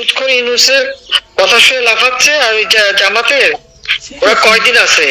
সুৎখর ইউনুসের কথা লাফাচ্ছে আর ওই জামাতের ওরা কয়দিন আছে?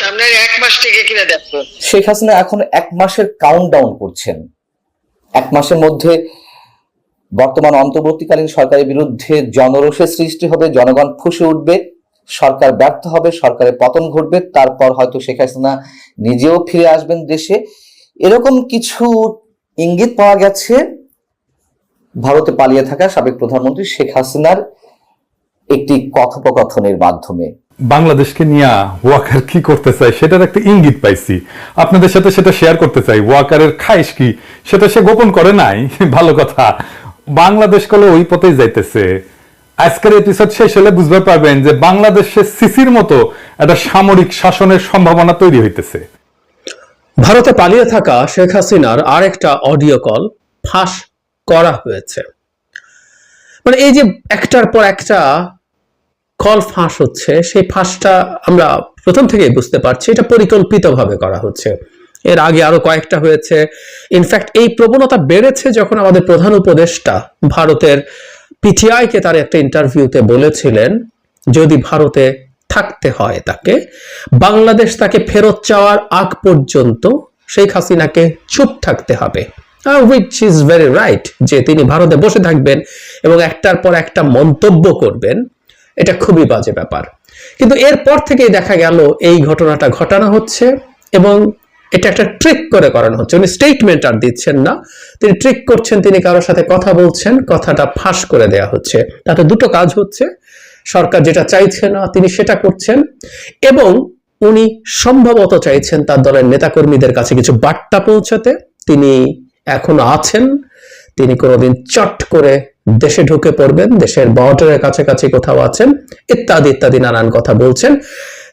সামনের এক মাস থেকে কিনা দেখো। শেখ হাসিনা এখন এক মাসের কাউন্টডাউন করছেন। এক মাসের মধ্যে বর্তমান অন্তর্বর্তীকালীন সরকারের বিরুদ্ধে জনরোষের সৃষ্টি হবে জনগণ ফুসে উঠবে সরকার ব্যর্থ হবে সরকারের পতন ঘটবে তারপর হয়তো শেখ হাসিনা নিজেও ফিরে আসবেন দেশে। এরকম কিছু ইঙ্গিত পাওয়া গেছে ভারতে পালিয়ে থাকা সাবেক প্রধানমন্ত্রী শেখ হাসিনার একটি কথোপকথনের মাধ্যমে। বাংলাদেশকে নিয়ে ওয়াকার কি করতে চায় সেটার একটা ইঙ্গিত পাইছি। আপনাদের সাথে সেটা শেয়ার করতে চাই। ওয়াকারের খাইশ কি সেটা সে গোপন করে নাই? ভালো কথা। বাংলাদেশ কলে ওই পথেই যাইতেছে। আজকের এপিসোড শেষ হলে বুঝতে পারবেন যে বাংলাদেশে সিসির মতো একটা সামরিক শাসনের সম্ভাবনা তৈরি হইতেছে। ভারতে পালিয়ে থাকা শেখ হাসিনার আরেকটা অডিও কল ফাঁস করা হয়েছে। মানে এই যে একটার পর একটা কল ফাঁস হচ্ছে, সেই ফাঁসটা আমরা প্রথম থেকেই বুঝতে পারছি, এটা পরিকল্পিতভাবে করা হচ্ছে। এর আগে আরও কয়েকটা হয়েছে। ইনফ্যাক্ট এই প্রবণতা বেড়েছে যখন আমাদের প্রধান উপদেষ্টা ভারতের পিটিআই কে তার একটা ইন্টারভিউতে বলেছিলেন, যদি ভারতে থাকতে হয় তাকে, বাংলাদেশ তাকে ফেরত চাওয়ার আগ পর্যন্ত শেখ হাসিনাকে চুপ থাকতে হবে। উইচ ইজ ভেরি রাইট যে তিনি ভারতে বসে থাকবেন এবং একটার পর একটা মন্তব্য করবেন। এটা খুবই বাজে ব্যাপার। কিন্তু এরপর থেকেই দেখা গেল এই ঘটনাটা ঘটানো হচ্ছে এবং এটা একটা ট্রিক করে করানো হচ্ছে। উনি স্টেটমেন্ট আর দিচ্ছেন না। তিনি ট্রিক করছেন, তিনি কারোর সাথে কথা বলছেন, কথাটা ফাঁস করে দেয়া হচ্ছে। তাতে দুটো কাজ হচ্ছে। সরকার যেটা চাইছে না, তিনি সেটা করছেন এবং উনি সম্ভবত চাইছেন তার দলের নেতাকর্মীদের কাছে কিছু বার্তা পৌঁছাতে। তিনি এখনও আছেন। তিনি কোনোদিন চট করে দেশে ঢুকে পড়বেন, দেশের বর্ডারের কাছাকাছি কোথাও আছেন, ইত্যাদি ইত্যাদি নানান কথা বলছেন।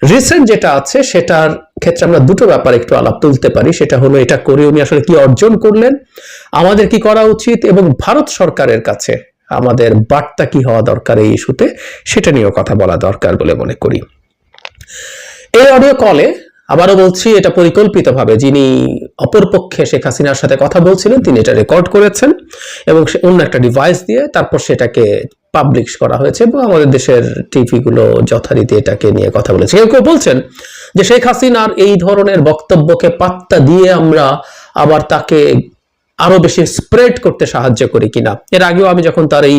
রিসেন্ট যেটা আছে, সেটার ক্ষেত্রে আমরা দুটো ব্যাপার একটু আলাপ তুলতে পারি। সেটা হলো, এটা করে উনি আসলে কি অর্জন করলেন? আমাদের কি করা উচিত? এবং ভারত সরকারের কাছে আমাদের বার্তা কি হওয়া দরকার এই ইস্যুতে? সেটা নিয়েও কথা বলা দরকার বলে মনে করি। এই অডিও কলে আবারও বলছি, এটা পরিকল্পিতভাবে যিনি অপরপক্ষে শেখ হাসিনার সাথে কথা বলছিলেন, তিনি এটা রেকর্ড করেছেন এবং অন্য একটা ডিভাইস দিয়ে তারপর সেটাকে পাবলিশ করা হয়েছে এবং আমাদের দেশের টিভি গুলো যথারীতি এটাকে নিয়ে কথা বলেছে। কেউ কেউ বলছেন যে শেখ হাসিনার এই ধরনের বক্তব্যকে পাত্তা দিয়ে আমরা আবার তাকে আরও বেশি স্প্রেড করতে সাহায্য করি কিনা। এর আগেও আমি যখন তার এই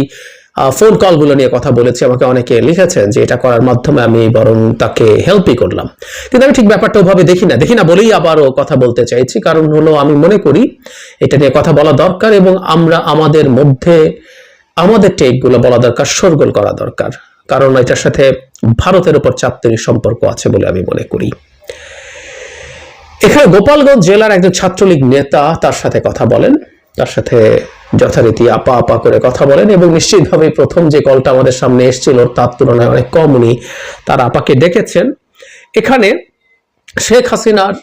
ফোন কলগুলো নিয়ে কথা বলেছি, আমাকে অনেকে লিখেছেন যে এটা করার মাধ্যমে আমি বরং তাকে হেল্পই করলাম। কিন্তু আমি ঠিক ব্যাপারটা ওভাবে দেখি না। দেখি না বলেই আবারও কথা বলতে চাইছি। কারণ হলো আমি মনে করি এটা নিয়ে কথা বলা দরকার এবং আমরা আমাদের মধ্যে, আমাদের টেকগুলো বলা দরকার শোরগোল করা দরকার। কারণ এটার সাথে ভারতের উপর চাপ সম্পর্ক আছে বলে আমি মনে করি। এখানে গোপালগঞ্জ জেলার একজন ছাত্রলীগ নেতা তার সাথে কথা বলেন। তার সাথে যথারীতি আপা আপা করে কথা বলেন এবং নিশ্চিতভাবে প্রথম যে কলটা আমাদের সামনে এসেছিল তার তুলনায় অনেক কম উনি তার আপাকে ডেকেছেন এখানে শেখ হাসিনার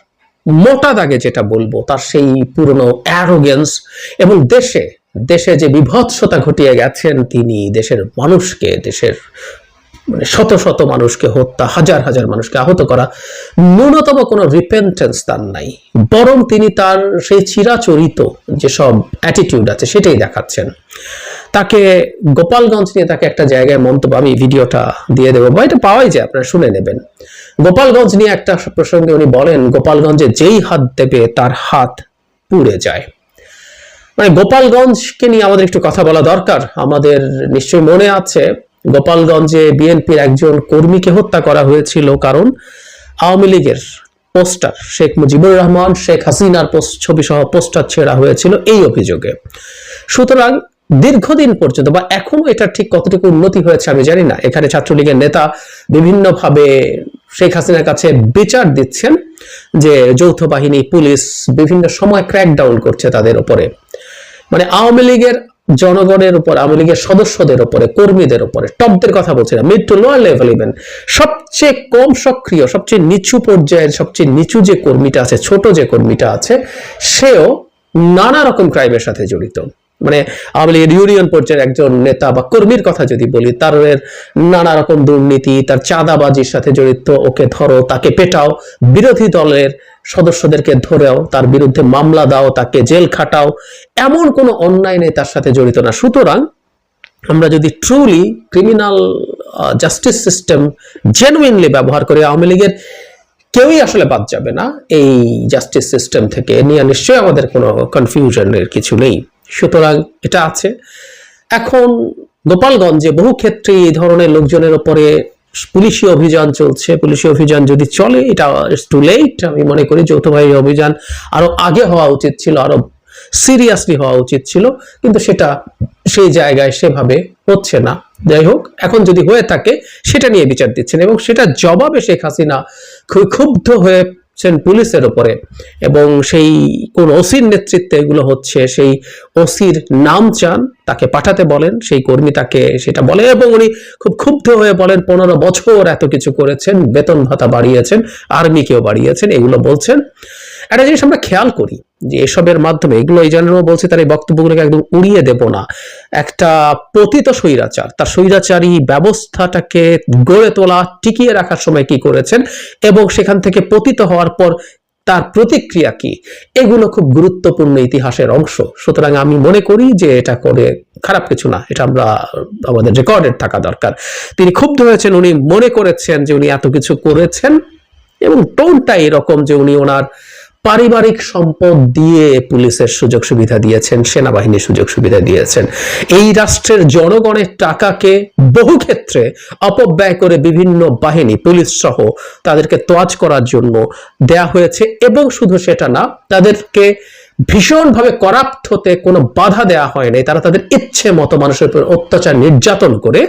মোটা দাগে যেটা বলব, তার সেই পুরনো অ্যারোগেন্স এবং দেশে দেশে যে বিভৎসতা ঘটিয়ে গেছেন তিনি, দেশের মানুষকে, দেশের মানে শত শত মানুষকে হত্যা, হাজার হাজার মানুষকে আহত করা ন্যূনতম কোনো রিপেন্টেন্স তার নাই। বরং তিনি তার সেই চিরাচরিত যেসব অ্যাটিটিউড আছে সেটাই দেখাচ্ছেন। তাকে গোপালগঞ্জ নিয়ে তাকে একটা জায়গায় মন্তব্য, আমি ভিডিওটা দিয়ে দেবো বা এটা পাওয়াই যায়, আপনারা শুনে নেবেন। গোপালগঞ্জ নিয়ে একটা প্রসঙ্গে উনি বলেন, গোপালগঞ্জে যেই হাত দেবে তার হাত পুড়ে যায়। মানে গোপালগঞ্জকে নিয়ে আমাদের একটু কথা বলা দরকার। আমাদের নিশ্চয়ই মনে আছে গোপালগঞ্জে বিএনপির একজন কর্মীকে হত্যা করা হয়েছিল কারণ আওয়ামী লীগের পোস্টার শেখ মুজিবুর রহমান, শেখ হাসিনার ছবি সহ পোস্টার ছেড়া হয়েছিল এই অভিযোগে। সুতরাং দীর্ঘদিন পর্যন্ত বা এখনও এটা ঠিক কতটুকু উন্নতি হয়েছে আমি জানি না। এখানে ছাত্রলীগের নেতা বিভিন্নভাবে শেখ হাসিনার কাছে বিচার দিচ্ছেন যে যৌথ বাহিনী, পুলিশ বিভিন্ন সময় ক্র্যাকডাউন করছে তাদের উপরে। মানে আওয়ামী লীগের জনগণের উপর, আওয়ামী লীগের সদস্যদের উপরে, কর্মীদের উপরে, টপদের কথা বলছি না mid to lower level even সবচেয়ে কম সক্রিয়, সবচেয়ে নিচু পর্যায়ের, সবচেয়ে নিচু যে কর্মীটা আছে, ছোট যে কর্মীটা আছে, সেও নানা রকম ক্রাইমের সাথে জড়িত। মানে আওয়ামী লীগের ইউনিয়ন পর্যায়ের একজন নেতা বা কর্মীর কথা যদি বলি, তার নানা রকম দুর্নীতি, তার চাঁদাবাজির সাথে জড়িত, ওকে ধরো, তাকে পেটাও, বিরোধী দলের সদস্যদেরকে ধরেও, তার বিরুদ্ধে মামলা দাও, তাকে জেল খাটাও, এমন কোনো অন্যায় নেই তার সাথে জড়িত না। সুতরাং আমরা যদি truly criminal justice system genuinely ব্যবহার করি, আওয়ামী লীগের কেউই আসলে বাদ যাবে না। এই জাস্টিস সিস্টেম থেকে নিয়ে নিশ্চয়ই আমাদের কোনো কনফিউশনের কিছু নেই। সুতরাং এটা আছে। এখন গোপালগঞ্জে বহু ক্ষেত্রে এই ধরনের লোকজনের উপরে পুলিশি অভিযান চলছে। পুলিশি অভিযান যদি চলে, এটা টু লেট আমি মনে করি যৌথ বাহিনী অভিযান আরও আগে হওয়া উচিত ছিল, আরও সিরিয়াসলি হওয়া উচিত ছিল, কিন্তু সেটা সেই জায়গায় সেভাবে হচ্ছে না। যাই হোক, এখন যদি হয়ে থাকে, সেটা নিয়ে বিচার দিচ্ছেন এবং সেটা জবাবে শেখ হাসিনা খুবই ক্ষুব্ধ হয়েছেন পুলিশের ওপরে এবং সেই কোন ওসির নেতৃত্বে এগুলো হচ্ছে, সেই ওসির নাম চান, তাকে পাঠাতে বলেন, সেই কর্মী তাকে সেটা বলে এবং উনি খুব ক্ষুব্ধ হয়ে বলেন, পনেরো বছর এত কিছু করেছেন, বেতন ভাতা বাড়িয়েছেন, আর্মিকেও বাড়িয়েছেন, এগুলো বলছেন। একটা জিনিস আমরা খেয়াল করি যে এসবের মাধ্যমে, এগুলো এই জন্য বলছে তার এই বক্তব্যগুলোকে একদম উড়িয়ে দেব না। একটা পতিত স্বৈরাচার, তার স্বৈরাচারী ব্যবস্থাটাকে গড়ে তোলা, টিকিয়ে রাখার সময় কি করেছেন এবং সেখান থেকে পতিত হওয়ার পর তার প্রতিক্রিয়া কি, এগুলো খুব গুরুত্বপূর্ণ ইতিহাসের অংশ। সুতরাং আমি মনে করি যে এটা করে খারাপ কিছু না, এটা আমরা, আমাদের রেকর্ডেড থাকা দরকার। তিনি ক্ষুব্ধ হয়েছেন, উনি মনে করেছেন যে উনি এত কিছু করেছেন এবং টোনটা এরকম যে উনি ওনার পারিবারিক সম্পদ দিয়ে পুলিশের সুযোগ সুবিধা দিয়েছেন, সেনাবাহিনীর সুযোগ সুবিধা দিয়েছেন। এই রাষ্ট্রের জনগণের টাকাকে বহু ক্ষেত্রে অপব্যয় করে বিভিন্ন বাহিনী, পুলিশ সহ তাদেরকে তোয়াজ করার জন্য দেয়া হয়েছে এবং শুধু সেটা না, তাদেরকে ভীষণভাবে করাপ্ট হতে কোনো বাধা দেওয়া হয়নি তারা তাদের ইচ্ছে মতো মানুষের উপর অত্যাচার নির্যাতন করে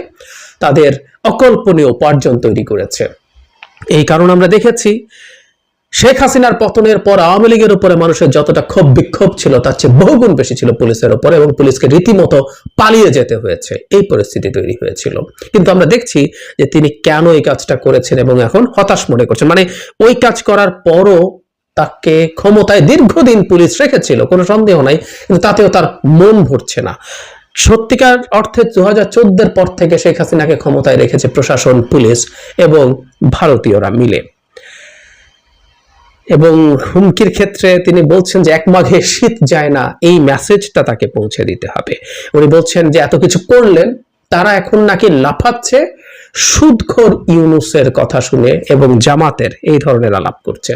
তাদের অকল্পনীয় উপার্জন তৈরি করেছে। এই কারণ আমরা দেখেছি শেখ হাসিনার পতনের পর আওয়ামী লীগের উপরে মানুষের যতটা ক্ষোভ, বিক্ষোভ ছিল, তার চেয়ে বহুগুণ বেশি ছিল পুলিশের উপরে এবং পুলিশকে রীতিমতো পালিয়ে যেতে হয়েছে। এই পরিস্থিতি তৈরি হয়েছিল। কিন্তু আমরা দেখছি যে তিনি কেন এই কাজটা করেছেন এবং এখন হতাশ মনে করছেন। মানে ওই কাজ করার পরও তাকে ক্ষমতায় দীর্ঘদিন পুলিশ রেখেছিল, কোনো সন্দেহ নাই, কিন্তু তাতেও তার মন ভরছে না। সত্যিকার অর্থে দু হাজার পর থেকে শেখ হাসিনাকে ক্ষমতায় রেখেছে প্রশাসন, পুলিশ এবং ভারতীয়রা মিলে। এবং হুমকির ক্ষেত্রে তিনি বলছেন যে এক মাঘে শীত যায় না, এই মেসেজটা তাকে পৌঁছে দিতে হবে। উনি বলছেন যে এত কিছু করলেন, তারা এখন নাকি লাফাচ্ছে, সুদখোর ইউনুসের কথা শুনে এবং জামাতের এই ধরনের আলাপ করছে।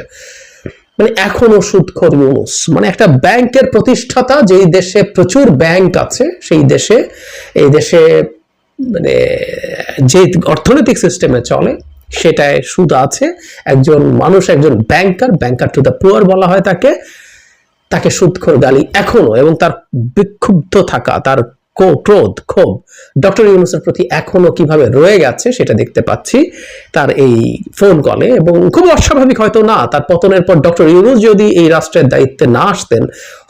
মানে এখনও সুদখোর ইউনুস মানে একটা ব্যাংকের প্রতিষ্ঠাতা, যেই দেশে প্রচুর ব্যাংক আছে, সেই দেশে, এই দেশে মানে যে অর্থনৈতিক সিস্টেমে চলে সেটায় সুদ আছে। একজন মানুষ, একজন banker banker to the poor বলা হয় তাকে। তাকে সুদখোর গালি এখনও এবং তার বিক্ষুব্ধ থাকা, তার ক্রোধ, ক্ষোভ ডক্টর ইউনুসের প্রতি এখনও কীভাবে রয়ে গেছে সেটা দেখতে পাচ্ছি তার এই ফোন কলে এবং খুব অস্বাভাবিক হয়তো না, তার পতনের পর ডক্টর ইউনুস যদি এই রাষ্ট্রের দায়িত্বে না আসতেন,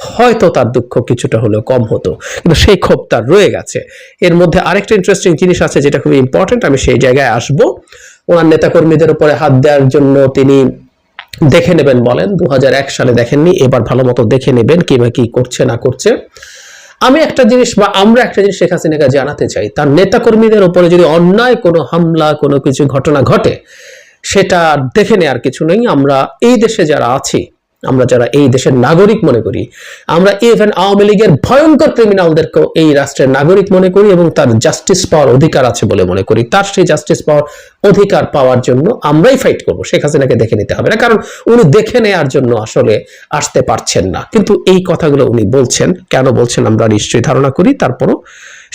হয়তো তার দুঃখ কিছুটা হলেও কম হতো। কিন্তু সেই ক্ষোভ তার রয়ে গেছে। এর মধ্যে আরেকটা ইন্টারেস্টিং জিনিস আছে যেটা খুবই ইম্পর্টেন্ট আমি সেই জায়গায় আসব। ওনার নেতাকর্মীদের উপরে হাত দেওয়ার জন্য তিনি দেখে নেবেন বলেন। দু হাজার এক সালে দেখেননি, এবার ভালো মতো দেখে নেবেন কি বা কি করছে, না করছে। আমি একটা জিনিস বা আমরা একটা জিনিস শেখ হাসিনাকে জানাতে চাই, তার নেতাকর্মীদের উপরে যদি অন্যায়, কোনো হামলা, কোনো কিছু ঘটনা ঘটে, সেটা দেখে নেওয়ার কিছু নেই। আমরা এই দেশে যারা আছি আমরা যারা এই দেশের নাগরিক মনে করি, আমরা ইভেন আওয়ামী লীগের ভয়ঙ্কর ক্রিমিনালদেরকেও এই রাষ্ট্রের নাগরিক মনে করি এবং তার জাস্টিস পাওয়ার অধিকার আছে বলে মনে করি। তার সেই জাস্টিস পাওয়ার অধিকার পাওয়ার জন্য আমরাই ফাইট করব। শেখ হাসিনাকে দেখে নিতে হবে না, কারণ উনি দেখে নেওয়ার জন্য আসলে আসতে পারছেন না। কিন্তু এই কথাগুলো উনি বলছেন, কেন বলছেন আমরা নিশ্চয়ই ধারণা করি, তারপরও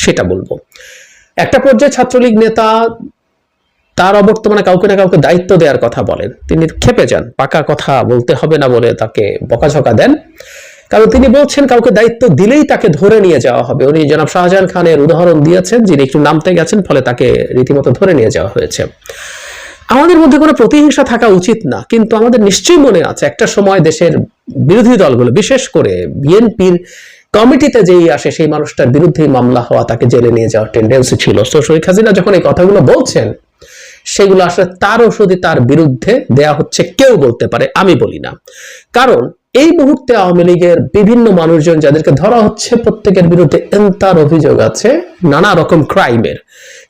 সেটা বলব। একটা পর্যায়ে ছাত্রলীগ নেতা তার অবর্তমানে কাউকে না কাউকে দায়িত্ব দেওয়ার কথা বলেন। তিনি খেপে যান, পাকা কথা বলতে হবে না বলে তাকে বকাঝকা দেন। কারণ তিনি বলছেন, কাউকে দায়িত্ব দিলেই তাকে ধরে নিয়ে যাওয়া হবে। উনি জনাব শাহজাহান খানের উদাহরণ দিয়েছেন, যিনি একটু নামতে গেছেন, ফলে তাকে রীতিমতো ধরে নিয়ে যাওয়া হয়েছে। আমাদের মধ্যে কোনো প্রতিহিংসা থাকা উচিত না, কিন্তু আমাদের নিশ্চয়ই মনে আছে, একটা সময় দেশের বিরোধী দলগুলো, বিশেষ করে বিএনপির কমিটিতে যেই আসে, সেই মানুষটার বিরুদ্ধে মামলা হওয়া তাকে জেলে নিয়ে যাওয়ার টেন্ডেন্সি ছিল। তো শরীর হাসিনা যখন এই কথাগুলো বলছেন সেগুলো আসলে তার ওষুধই তার বিরুদ্ধে দেয়া হচ্ছে, কেউ বলতে পারে, আমি বলি না। কারণ এই মুহূর্তে আওয়ামী লীগের বিভিন্ন মানুষজন যাদেরকে ধরা হচ্ছে, প্রত্যেকের বিরুদ্ধে এন্তার অভিযোগ আছে, নানা রকম ক্রাইমের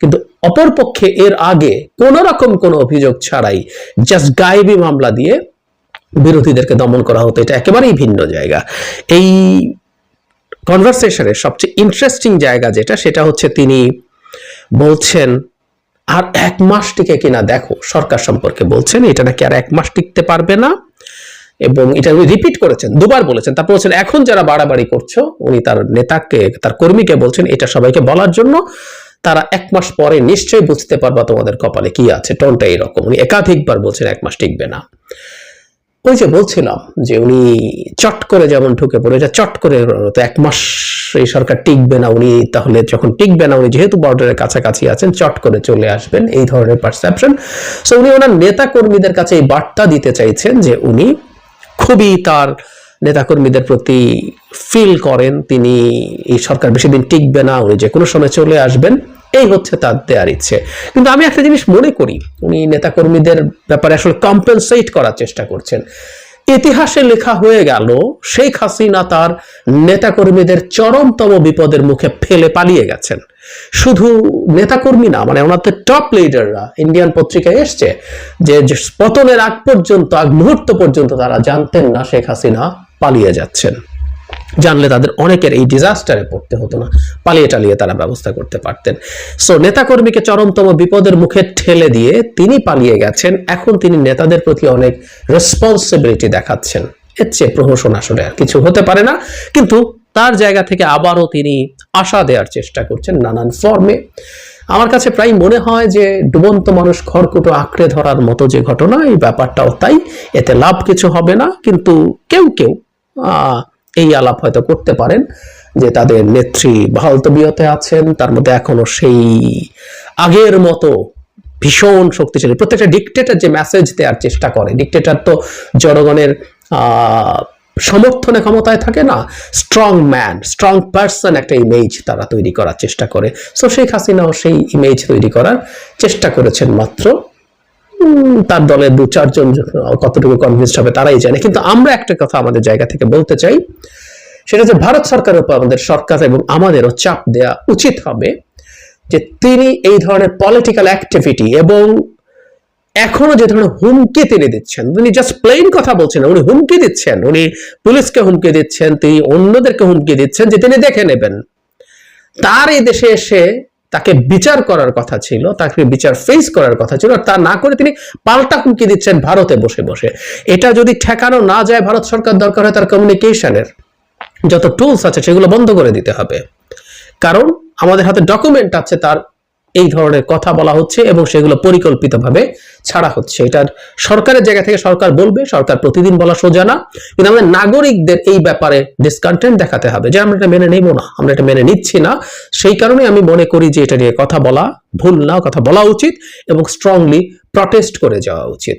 কিন্তু অপরপক্ষে এর আগে কোন রকম কোনো অভিযোগ ছাড়াই জাস্ট গায়েবী মামলা দিয়ে বিরোধীদেরকে দমন করা হতো। এটা একেবারেই ভিন্ন জায়গা। এই কনভারসেশনের সবচেয়ে ইন্টারেস্টিং জায়গা যেটা, সেটা হচ্ছে তিনি বলছেন আর এক মাস টিকে কিনা দেখো, সরকার সম্পর্কে বলছেন, এটা নাকি আর এক মাস টিকতে পারবে না। এবং এটা উনি রিপিট করেছেন, দুবার বলেছেন। তারপর বলছেন, এখন যারা বাড়াবাড়ি করছ, উনি তার নেতাকে, তার কর্মীকে বলছেন, এটা সবাইকে বলার জন্য, তারা এক মাস পরে নিশ্চয়ই বুঝতে পারবা তোমাদের কপালে কি আছে, টোনটা এরকম। উনি একাধিকবার বলছেন, এক মাস টিকবে না। ওই যে বলছিলাম যে উনি চট করে যেমন ঢুকে পড়ে এটা চট করে তো এক মাস এই সরকার টিকবে না উনি, তাহলে যখন টিকবে না উনি, যেহেতু বর্ডারের কাছাকাছি আছেন, চট করে চলে আসবেন এই ধরনের পারসেপশন সো উনি ওনার নেতা কর্মীদের কাছে এই বার্তা দিতে চাইছেন যে উনি খুবই তার নেতাকর্মীদের প্রতি ফিল করেন, তিনি এই সরকার বেশি দিন টিকবে না, উনি যে কোনো সময় চলে আসবেন। এই হচ্ছে তার দেওয়ার ইচ্ছে। কিন্তু আমি একটা জিনিস মনে করি, উনি নেতাকর্মীদের ব্যাপারে আসলে কম্পেনসেট করার চেষ্টা করছেন। ইতিহাসে লেখা হয়ে গেল, শেখ হাসিনা তার নেতাকর্মীদের চরমতম বিপদের মুখে ফেলে পালিয়ে গেছেন। শুধু নেতাকর্মী না মানে ওনাদের টপ লিডাররা ইন্ডিয়ান পত্রিকায় এসছে, যে যে পতনের আগ পর্যন্ত, আগ মুহূর্ত পর্যন্ত তারা জানতেন না শেখ হাসিনা পালিয়ে যাচ্ছেন। জানলে তাদের অনেকের এই ডিজাস্টারে পড়তে হতো না। পালিয়ে টালিয়ে তারা ব্যবস্থা করতে পারতেন। সো নেতাকর্মীকে চরমতম বিপদের মুখে ঠেলে দিয়ে তিনি পালিয়ে গেছেন। এখন তিনি নেতাদের প্রতি অনেক রেসপন্সিবিলিটি দেখাচ্ছেন। এর চেয়ে প্রহসন আসলে আর কিছু হতে পারে না। কিন্তু তার জায়গা থেকে আবারও তিনি আশা দেওয়ার চেষ্টা করছেন নানান ফর্মে আমার কাছে প্রায় মনে হয় যে ডুবন্ত মানুষ খড়কুটো আঁকড়ে ধরার মতো যে ঘটনা এই ব্যাপারটাও তাই। এতে লাভ কিছু হবে না। কিন্তু কেউ কেউ আহ, এই আলাপ হয়তো করতে পারেন যে তাদের নেত্রী বহাল তবিয়তে আছেন, তার মধ্যে এখনও সেই আগের মতো ভীষণ শক্তিশালী। প্রত্যেকটা ডিকটেটার যে মেসেজ দেওয়ার চেষ্টা করে ডিকটেটার তো জনগণের সমর্থনে ক্ষমতায় থাকে না স্ট্রং ম্যান স্ট্রং পার্সন একটা ইমেজ তারা তৈরি করার চেষ্টা করে। সো শেখ হাসিনাও সেই ইমেজ তৈরি করার চেষ্টা করেছেন মাত্র। তার দলের দু চারজন কতটুকু কনভিন্স হবে তারাই জানে। কিন্তু আমরা একটা কথা আমাদের জায়গা থেকে বলতে চাই, সেটা যে ভারত সরকারের উপর আমাদের সরকার এবং আমাদেরও চাপ দেওয়া উচিত হবে যে তিনি এই ধরনের পলিটিক্যাল অ্যাক্টিভিটি এবং এখনও যে ধরনের হুমকি তিনি দিচ্ছেন, উনি জাস্ট প্লেন কথা বলছেন উনি হুমকি দিচ্ছেন, উনি পুলিশকে হুমকি দিচ্ছেন, তিনি অন্যদেরকে হুমকি দিচ্ছেন যে তিনি দেখে নেবেন। তার এই দেশে এসে তাকে বিচার করার কথা ছিল, তাকে বিচার ফেস করার কথা ছিল তা না করে তিনি পাল্টা হুমকি দিচ্ছেন ভারতে বসে বসে। এটা যদি ঠেকানো না যায়, ভারত সরকার দরকার হয় তার কমিউনিকেশনের যত টুলস আছে সেগুলো বন্ধ করে দিতে হবে। কারণ আমাদের হাতে ডকুমেন্ট আছে তার এই ধরনের কথা বলা হচ্ছে এবং সেগুলো পরিকল্পিতভাবে ছাড়া হচ্ছে। এটার সরকারের জায়গা থেকে সরকার বলবে, সরকার প্রতিদিন বলা সোজা না। কিন্তু আমাদের নাগরিকদের এই ব্যাপারে ডিসকন্টেন্ট দেখাতে হবে যে, আমরা এটা মেনে নেব না, আমরা এটা মেনে নিচ্ছি না। সেই কারণে আমি মনে করি যে, এটা নিয়ে কথা বলা ভুল না, কথা বলা উচিত এবং স্ট্রংলি প্রটেস্ট করে যাওয়া উচিত।